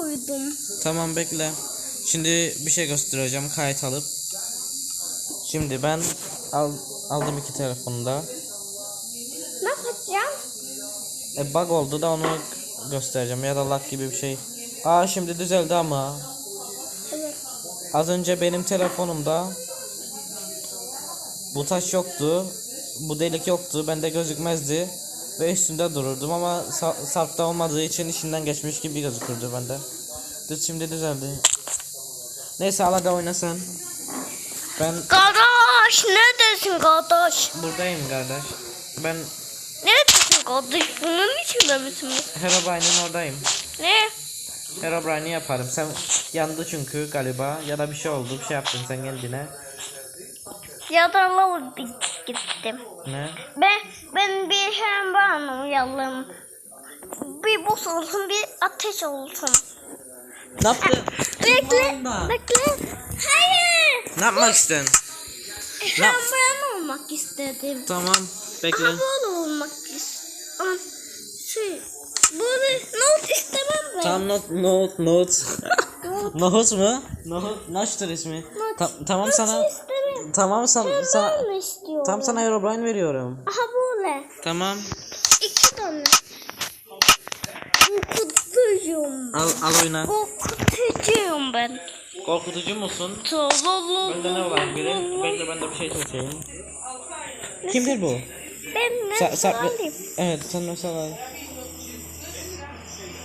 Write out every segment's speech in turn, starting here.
koydum. Tamam bekle. Şimdi bir şey göstereceğim kayıt alıp. Şimdi ben al, aldım iki telefonu da. Ne yapacağım? E bug oldu da onu göstereceğim ya da lag gibi bir şey. Aa şimdi düzeldi ama. Evet. Az önce benim telefonumda bu taş yoktu. Bu delik yoktu. Bende gözükmezdi. Ve üstünde dururdum ama sa- sarpta olmadığı için işinden geçmiş gibi gözükürdü bende. Düz şimdi düzeldi. Neyse al hadi oyna sen. Ben Kardeş neredesin kardeş? buradayım kardeş. Ben Neredesin kardeş? Bunun içinde misin? Herobrine'in oradayım. Ne? Herobrine'i yaparım. Sen yandı çünkü galiba ya da bir şey oldu. Bir şey yaptın sen kendine. Ya da lavur gittim. Ne? Ben ben bir hem bağlanmayalım. Bir buz olsun bir ateş olsun. Ne yaptın? Bekle. Bekle. Hayır. Ne yapmak istedin? Ben olmak istedim. Tamam. Bekle. Böyle olmak istedim. Şey, böyle not istemem ben. Tam not not not. Nohut mu? Nohut. Naştır ismi. Ta- tamam Not sana. istemem. Tamam sana. Ben sana böyle istiyorum. tam sana Herobrine veriyorum. Aha böyle. Tamam. İki tane. Korkutucuyum. Al al oyna. Korkutucuyum ben. Korkutucu musun? Tololo. Bende ne var? Biri. Bekle ben de bir şey seçeyim. Kimdir bu? Ben ne sa alayım? evet sen mesela.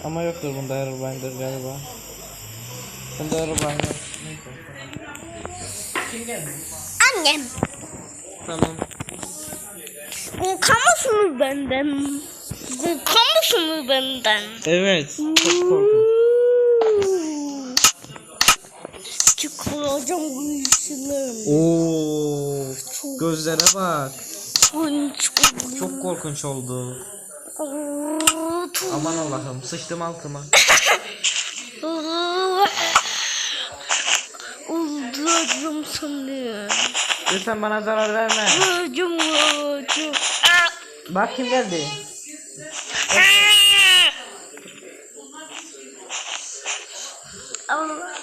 Ama yoktur bunda Herobrine'dir galiba. Bunda Herobrine yok. Kim geldi? Annem. Tamam. Mısınız benden? Mısınız benden? Evet. Çok korkunç. Çıkaracağım bu işlerim. Oo. Gözlere bak. Korkunç. Çok korkunç oldu. Aman Allah'ım sıçtım altıma. Öldüreceğim seni. Lütfen bana zarar verme. Bak kim geldi. Allah.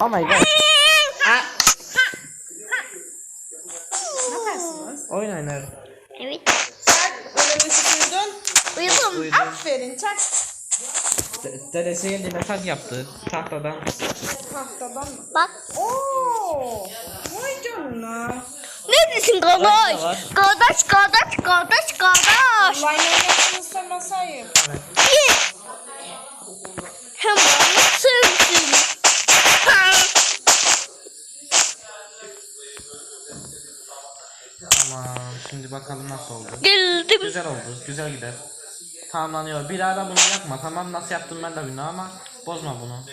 Oh my god. Ah. Oyun oynar. Evet. Öğrenmesi duydun. Uyudum. Duydum. Aferin çak. De- Dedesi geldi mesaj yaptı tahtadan. Tahtadan mı? Bak. Oo. Vay canına. Neredesin Bak kardeş? da var. Kardeş, kardeş, kardeş, kardeş. Line oynamasını istemeseyim. Git. Hem bana sevsin. Tamam şimdi bakalım nasıl oldu. Geldim. Güzel oldu güzel gider. Tamamlanıyor. Bir ara bunu yapma tamam nasıl yaptım ben de bilmiyorum ama bozma bunu.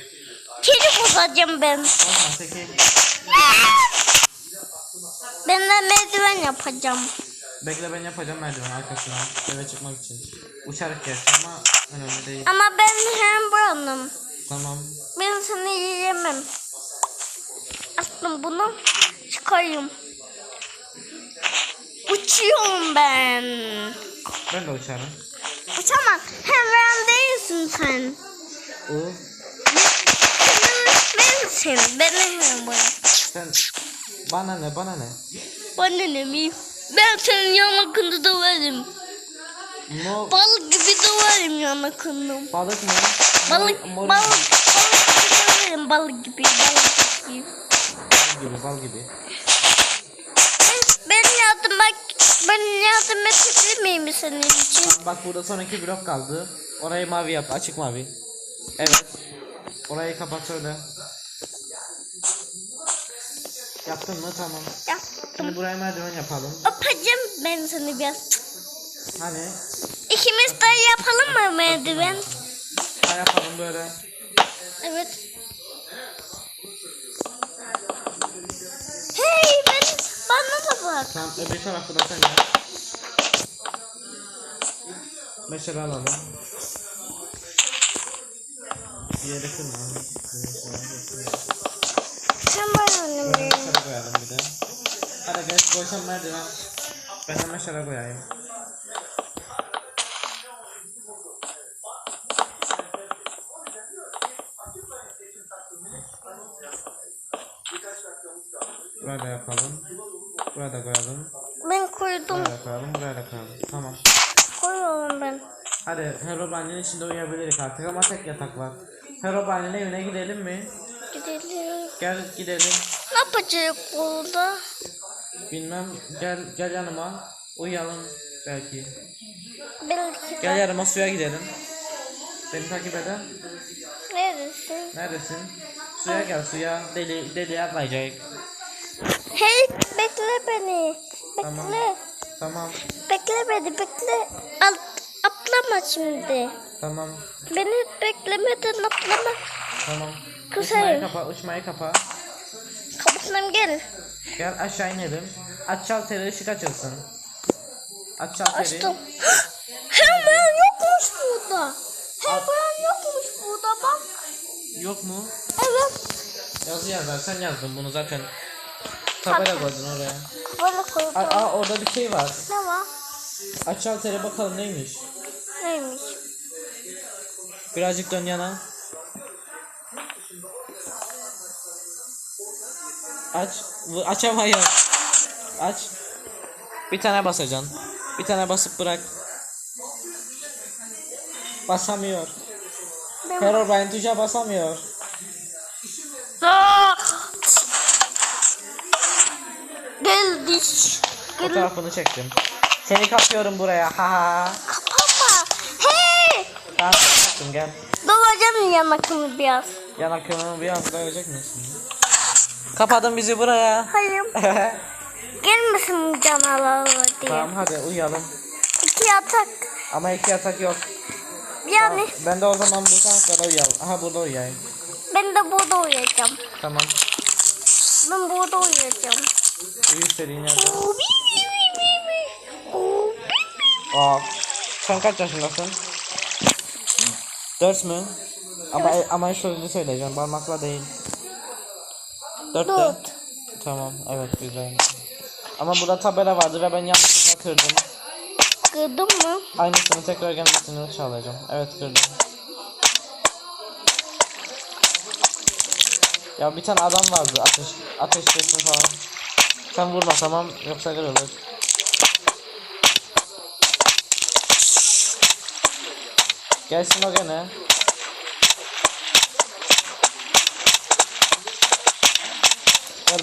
Kedi bozacağım ben. Bozma peki. Ben de merdiven yapacağım. Bekle ben yapacağım merdiven arkasına eve çıkmak için. Uçarak gerçi ama önemli değil. Ama ben hem buranım. Tamam. Ben seni yiyemem. Aslında bunu çıkarayım. Uçuyorum ben. Ben de uçarım. Uçamam. Hemen değilsin sen. O Ben sen. Ben hemen bırak. sen bana ne bana ne? Bana ne mi? Ben senin yanakını döverim. No Balık gibi döverim yanakını. balık mı? Balık, Mor- balık, balık gibi döverim. Balık gibi, balık gibi. Bal gibi bal gibi. Ben yardım edebilir miyim senin için? Bak, bak burada son iki blok kaldı. Orayı mavi yap açık mavi. Evet. Orayı kapat söyle. Yaptın mı? Tamam. Yaptım. Şimdi buraya merdiven yapalım. Öpeceğim ben seni biraz. Hani İkimiz de yapalım mı merdiven? ha yapalım böyle. Evet. bak. Tamam e, öbür tarafı da sen yap. Mesela alalım. Diğeri kırma. Sen bana onu ver. Mesela koyalım bir de. Hadi gel koysam merdiven. Ben hemen şara koyayım. Böyle yapalım. Buraya da koyalım. Ben koydum. Buraya da koyalım. Buraya da koyalım. Tamam. Koyuyorum ben. Hadi Herobrine'in içinde uyuyabiliriz artık ama tek yatak var. Herobrine'in evine gidelim mi? Gidelim. Gel gidelim. Ne yapacağız burada? Bilmem gel gel yanıma. Uyuyalım belki. Belki Gel yanıma suya gidelim. Beni takip eden. Neredesin? Neredesin? Suya gel suya. Deli deli atlayacak. Hey bekle beni. Bekle. Tamam. Tamam. Bekle beni bekle. Al, atlama şimdi. Tamam. Beni beklemeden atlama. Tamam. Kısayım. Uçmayı kapa, uçmayı kapa. Kapatmam gel. Gel aşağı inelim. Aç çal teri ışık açılsın. Aç çal teri. Açtım. Hemen yokmuş burada. Hemen yokmuş burada bak. Yok mu? Evet. Yazı yazar. Sen yazdın bunu zaten. Tabela koydun oraya. Böyle koydum. Aa, aa, orada bir şey var. Ne var? Aç teri bakalım neymiş. Neymiş? Birazcık dön yana. Aç. Açamıyorum. Aç. Bir tane basacaksın. Bir tane basıp bırak. Basamıyor. Ben... Herobrine tuşa basamıyor. Aa! Geldik. Gel. Fotoğrafını çektim. Seni kapıyorum buraya. Ha ha. Kapama. Hey! Tamam kaptım gel. Dolacağım yanakımı biraz. Yanaklarını bir anda görecek misin? Kapadın bizi buraya. Hayır. Gelmesin canavarlar diye. tamam hadi uyuyalım. İki yatak. Ama iki yatak yok. Yani Ben de o zaman bu saatlerde uyuyalım. Aha burada uyuyayım. ben de burada uyuyacağım. Tamam. Ben burada uyuyacağım. İstediğin yerde. Aa. Sen kaç yaşındasın? Dört mü? Ama ama şöyle söyleyeceğim. Parmakla değil. Dört de. Dört. Tamam. Evet güzel. Ama burada tabela vardı ve ben yanlışlıkla kırdım. Kırdın mı? Aynısını tekrar gelmesini sağlayacağım. Evet kırdım. Ya bir tane adam vardı ateş ateşlesin falan. Sen vurma tamam yoksa kırılır. Gelsin o gene.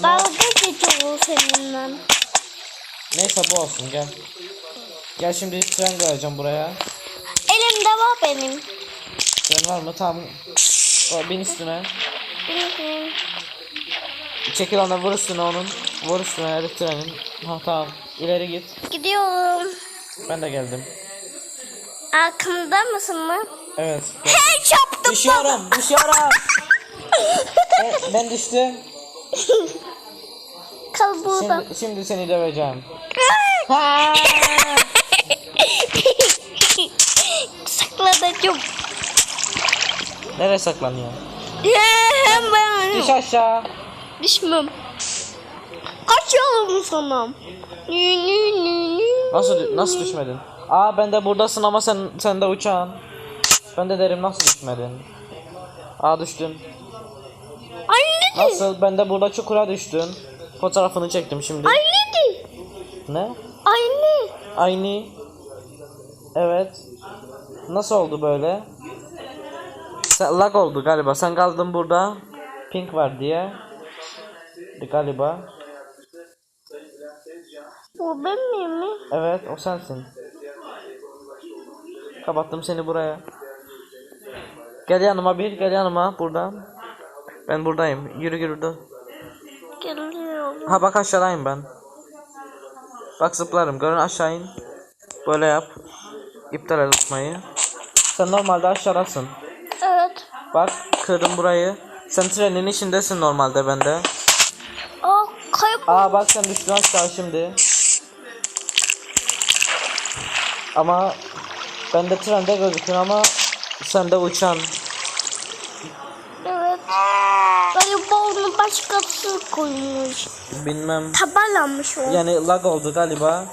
Dalga geçiyor seninle. Neyse bu olsun gel. Gel şimdi tren koyacağım buraya. Elimde var benim. Tren var mı? Tamam. O, bin üstüne. Çekil ona vur üstüne onun. Vur üstüne herif trenin. Ha tamam. İleri git. Gidiyorum. Ben de geldim. Arkamda mısın mı? Evet. Hey çarptım Düşüyorum. Düşüyorum. E, ben düştüm. Kal burada. Şimdi, şimdi seni döveceğim. Saklanacağım. Nereye saklanıyor? Hemen. Düş aşağı. Düşmem. Kaçıyorum sana. Nasıl nasıl düşmedin? Aa ben de buradasın ama sen sen de uçağın. Ben de derim nasıl düşmedin? Aa düştün. Annedi. Nasıl? Ben de burada çukura düştüm. Fotoğrafını çektim şimdi. Annedi. Ne? Anne. Aynı. Evet. Nasıl oldu böyle? Sen, lag oldu galiba. Sen kaldın burada. Pink var diye. Galiba. Bu ben miyim mi? Evet o sensin. Kapattım seni buraya. Gel yanıma bir gel yanıma buradan. Ben buradayım. Yürü yürü dur. Geliyorum. Ha bak aşağıdayım ben. Bak zıplarım. Görün aşağı in. Böyle yap. İptal et uçmayı. Sen normalde aşağıdasın. Evet. Bak kırdım burayı. Sen trenin içindesin normalde bende. Aa bak sen düştün aşağı şimdi. Ama bende trende gözüküyor ama sende uçan. Evet. Galiba onu başkası koymuş. Bilmem. Tabalanmış o. Yani lag oldu galiba.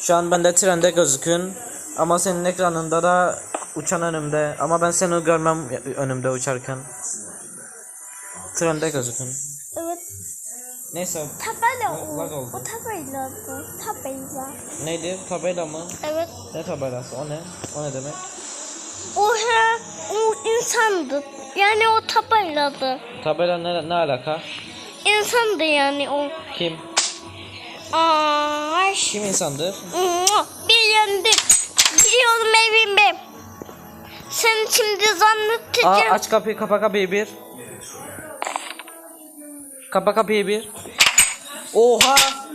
Şu an bende trende gözükün. Ama senin ekranında da uçan önümde. Ama ben seni görmem önümde uçarken. Trende gözükün. Neyse Tabela o. Lag oldu. O tabeladı. Tabela. neydi? Tabela mı? Evet. Ne tabelası? O ne? O ne demek? O he, o insandı. Yani o tabeladı. Tabela ne, ne alaka? İnsandı yani o. Kim? Ay. Kim insandır? Bir yendi. Biliyorum evim Sen şimdi Aa, zannedeceğim. aç kapıyı kapa kapıyı bir. Kapa kapıyı bir. Oha!